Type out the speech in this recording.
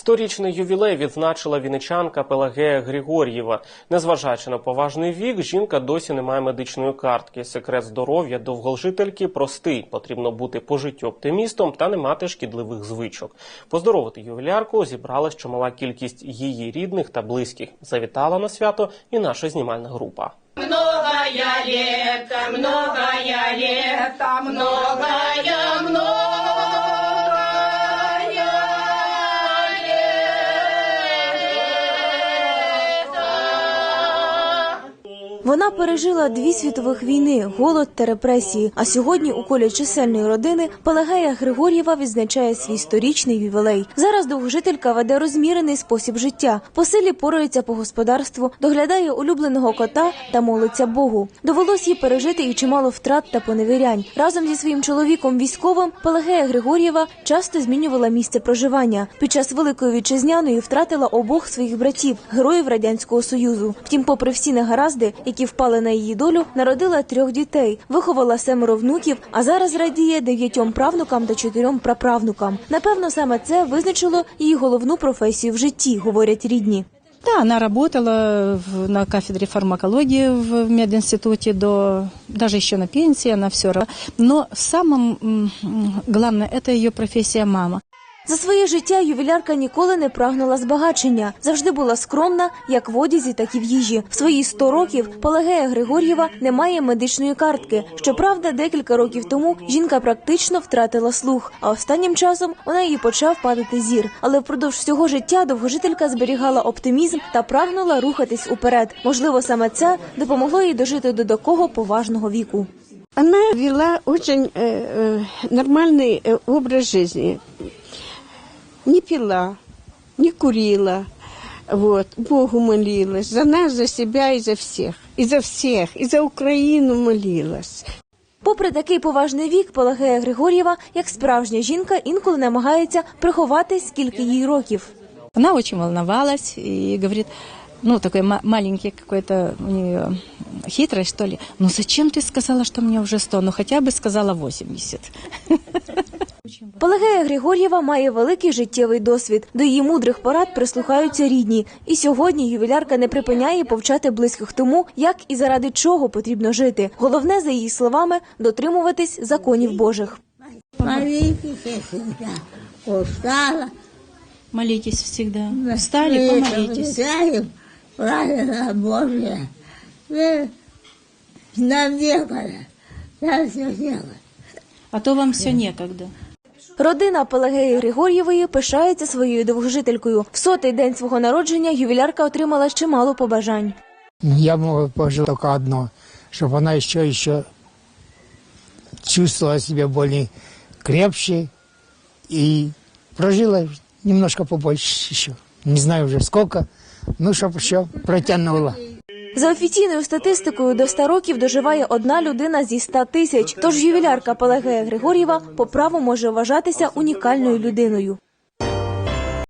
Сторічний ювілей відзначила віничанка Пелагея Григор'єва. Незважаючи на поважний вік, жінка досі не має медичної картки. Секрет здоров'я довголжительки простий. Потрібно бути по життю оптимістом та не мати шкідливих звичок. Поздоровити ювілярку зібралась чимала кількість її рідних та близьких. Завітала на свято і наша знімальна група. Многое лето, многое лето, многое, многое лето. Вона пережила дві світових війни, голод та репресії. А сьогодні у колі чисельної родини Пелагея Григор'єва відзначає свій сторічний ювілей. Зараз довгожителька веде розмірений спосіб життя. По селі порується по господарству, доглядає улюбленого кота та молиться Богу. Довелось їй пережити і чимало втрат та поневірянь. Разом зі своїм чоловіком військовим Пелагея Григор'єва часто змінювала місце проживання. Під час великої вітчизняної втратила обох своїх братів, героїв радянського союзу. Втім, попри всі негаразди, які впали на її долю, народила трьох дітей, виховала семеро внуків, а зараз радіє дев'ятьом правнукам та чотирьом праправнукам. Напевно, саме це визначило її головну професію в житті, говорять рідні. Да, она работала в- на кафедре фармакологии в в до даже еще на пенсии, она все. Но самым главное это ее профессия мама. За своє життя ювілярка ніколи не прагнула збагачення. Завжди була скромна, як в одязі, так і в їжі. В свої 100 років Пелагея Григор'єва не має медичної картки. Щоправда, декілька років тому жінка практично втратила слух, а останнім часом у неї почав падати зір. Але впродовж всього життя довгожителька зберігала оптимізм та прагнула рухатись уперед. Можливо, саме це допомогло їй дожити до такого поважного віку. Она вела очень э, э, нормальный э, образ жизни. Не пила, не курила. Вот, Богу молилась. За нас, за себя и за всех. И за всех. И за Украину молилась. Попри такий поважний вік, Пелагея Григор'єва, як справжня жінка, інколи намагається приховати, скільки їй років. Она очень волновалась и говорит, ну такой ма- маленький какой-то у нее хитрость что ли. Ну зачем ты сказала, что мне уже 100? Ну хотя бы сказала 80. Пелагея Григор'єва має великий життєвий досвід. До її мудрих порад прислухаються рідні. І сьогодні ювілярка не припиняє повчати близьких тому, як і заради чого потрібно жити. Головне, за її словами, дотримуватись законів Божих. Молитесь всегда. Устала. Молитесь всегда. Встали, помолитесь. Правила Божья. Вы нам некогда. Нам все некогда. А то вам все некогда. Родина Пелагеї Григор'євої пишається своєю довгожителькою. В сотий день свого народження ювілярка отримала чимало побажань. Я могу пожелать только одно, чтобы она еще, еще чувствовала себя более крепче и прожила немножко побольше еще. Не знаю уже сколько, ну, чтобы еще протянула. За офіційною статистикою до 100 років доживає одна людина зі 100 тисяч. Тож ювілярка Пелагея Григор'єва по праву може вважатися унікальною людиною.